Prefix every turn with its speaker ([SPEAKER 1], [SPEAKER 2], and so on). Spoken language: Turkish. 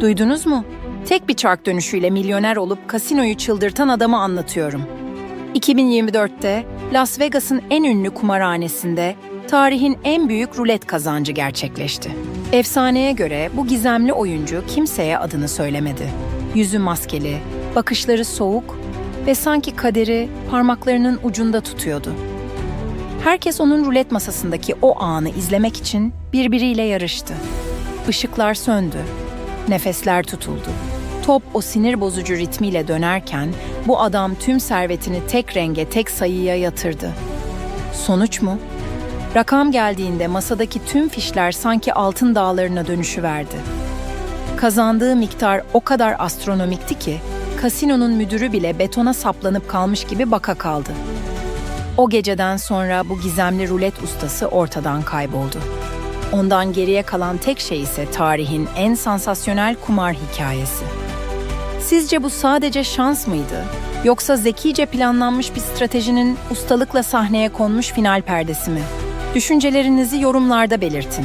[SPEAKER 1] Duydunuz mu? Tek bir çark dönüşüyle milyoner olup kasinoyu çıldırtan adamı anlatıyorum. 2024'te Las Vegas'ın en ünlü kumarhanesinde tarihin en büyük rulet kazancı gerçekleşti. Efsaneye göre bu gizemli oyuncu kimseye adını söylemedi. Yüzü maskeli, bakışları soğuk ve sanki kaderi parmaklarının ucunda tutuyordu. Herkes onun rulet masasındaki o anı izlemek için birbiriyle yarıştı. Işıklar söndü, nefesler tutuldu. Top o sinir bozucu ritmiyle dönerken bu adam tüm servetini tek renge, tek sayıya yatırdı. Sonuç mu? Rakam geldiğinde masadaki tüm fişler sanki altın dağlarına dönüşüverdi. Kazandığı miktar o kadar astronomikti ki kasinonun müdürü bile betona saplanıp kalmış gibi baka kaldı. O geceden sonra bu gizemli rulet ustası ortadan kayboldu. Ondan geriye kalan tek şey ise tarihin en sansasyonel kumar hikayesi. Sizce bu sadece şans mıydı? Yoksa zekice planlanmış bir stratejinin ustalıkla sahneye konmuş final perdesi mi? Düşüncelerinizi yorumlarda belirtin.